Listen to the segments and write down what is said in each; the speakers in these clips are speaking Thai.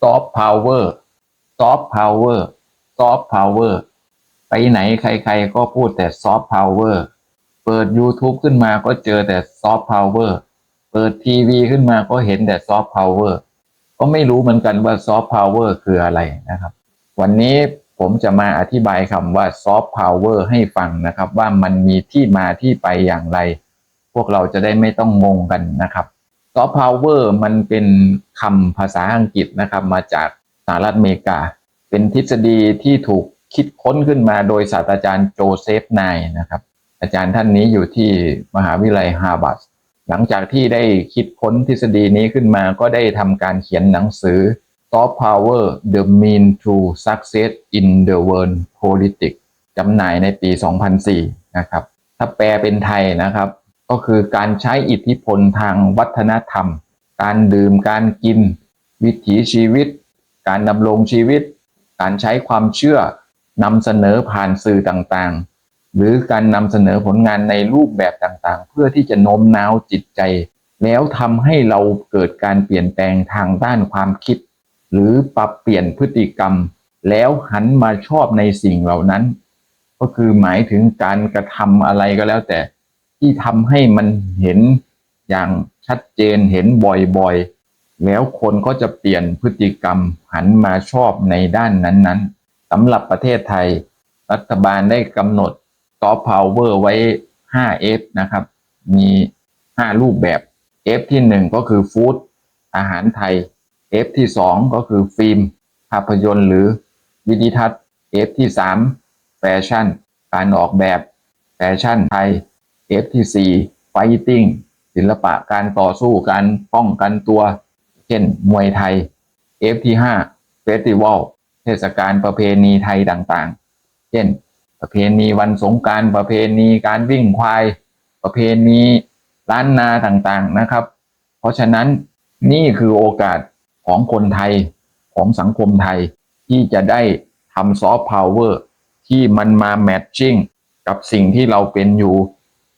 ซอฟต์พาวเวอร์ซอฟต์พาวเวอร์ซอฟต์พาวเวอร์ไปไหนใครๆก็พูดแต่ซอฟต์พาวเวอร์เปิด YouTube ขึ้นมาก็เจอแต่ซอฟต์พาวเวอร์เปิดทีวีขึ้นมาก็เห็นแต่ซอฟต์พาวเวอร์ก็ไม่รู้เหมือนกันว่าซอฟต์พาวเวอร์คืออะไรนะครับ วันนี้ผมจะมาอธิบายคำว่าซอฟต์พาวเวอร์ให้ฟังนะครับ ว่ามันมีที่มาที่ไปอย่างไร พวกเราจะได้ไม่ต้องงงกันนะครับ ซอฟต์พาวเวอร์มันเป็นคำภาษาอังกฤษนะครับ มาจากสหรัฐอเมริกา เป็นทฤษฎีที่ถูกคิดค้นขึ้นมาโดยศาสตราจารย์โจเซฟไนน์นะครับ อาจารย์ท่านนี้อยู่ที่มหาวิทยาลัยฮาร์วาร์ดหลังจากที่ได้คิดค้นทฤษฎีนี้ขึ้นมาก็ได้ทำการเขียนหนังสือ Soft Power The Mean to Success in the World Politics จำหน่ายในปี 2004 นะครับ ถ้าแปลเป็นไทยนะครับ ก็คือการใช้อิทธิพลทางวัฒนธรรม การดื่มการกิน วิถีชีวิต การดำรงชีวิต การใช้ความเชื่อนำเสนอผ่านสื่อต่างๆ หรือการนำเสนอผลงานในรูปแบบต่างๆ เพื่อที่จะโน้มน้าวจิตใจ แล้วทำให้เราเกิดการเปลี่ยนแปลงทางด้านความคิด หรือปรับเปลี่ยนพฤติกรรม แล้วหันมาชอบในสิ่งเหล่านั้น ก็คือหมายถึงการกระทำอะไรก็แล้วแต่ ที่ทำให้มันเห็นอย่างชัดเจนเห็นบ่อยๆ แล้วคนก็จะเปลี่ยนพฤติกรรมหันมาชอบในด้านนั้นๆสำหรับประเทศไทย รัฐบาลได้กำหนดซอฟต์พาวเวอร์ไว้ 5F นะครับ มี 5 รูปแบบ F ที่ 1 ก็คือฟู้ดอาหารไทย F ที่ 2 ก็คือฟิล์ม ภาพยนตร์หรือวิดีทัศน์ F ที่ 3 แฟชั่น การออกแบบแฟชั่นไทย F ที่4ไฟติ้งศิลปะการต่อสู้การป้องกันตัว เช่น มวยไทย F ที่5เฟสติวัลเทศกาลประเพณีไทยต่างๆ เช่น ประเพณีวันสงการประเพณีการวิ่งควาย ประเพณีล้านนาต่างๆนะครับ เพราะฉะนั้นนี่คือโอกาสของคนไทยของสังคมไทยที่จะได้ทำซอฟต์พาวเวอร์ที่มันมาแมทชิ่งกับสิ่งที่เราเป็นอยู่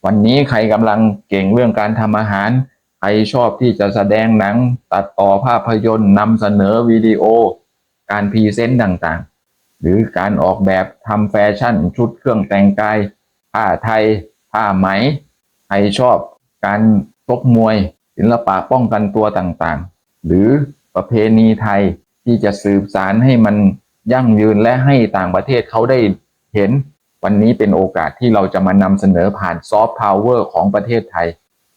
วันนี้ใครกำลังเก่งเรื่องการทำอาหาร ใครชอบที่จะแสดงหนัง ตัดต่อภาพยนตร์นำเสนอวิดีโอ การพรีเซนต์ต่างๆ หรือการออกแบบทำแฟชั่นชุดเครื่องแต่งกายผ้าไทยผ้าไหม ใครชอบการชกมวย ศิลปะป้องกันตัวต่างๆ หรือประเพณีไทยที่จะสืบสารให้มันยั่งยืนและให้ต่างประเทศเขาได้เห็น วันนี้เป็นโอกาสที่เราจะมานำเสนอผ่านซอฟต์พาวเวอร์ของประเทศไทย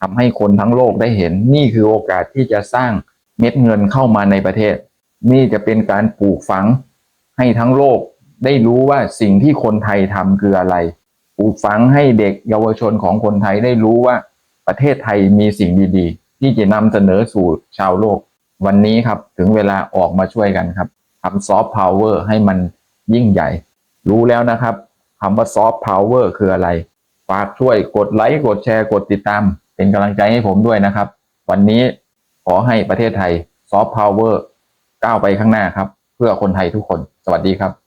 ทำให้คนทั้งโลกได้เห็น นี่คือโอกาสที่จะสร้างเม็ดเงินเข้ามาในประเทศ นี่จะเป็นการปลูกฝัง ให้ทั้งโลกได้รู้ว่าสิ่งที่คนไทยทำคืออะไร ปลูกฝังให้เด็กเยาวชนของคนไทยได้รู้ว่าประเทศไทยมีสิ่งดีๆ ที่จะนำเสนอสู่ชาวโลก วันนี้ครับถึงเวลาออกมาช่วยกันครับทำซอฟต์พาวเวอร์ให้มันยิ่งใหญ่ รู้แล้วนะครับ คำว่าซอฟต์พาวเวอร์คืออะไร ฝากช่วยกดไลค์กดแชร์กดติดตาม เป็นกำลังใจให้ผมด้วยนะครับ วันนี้ขอให้ประเทศไทยซอฟต์พาวเวอร์ก้าวไปข้างหน้าครับ เพื่อคนไทยทุกคน สวัสดีครับ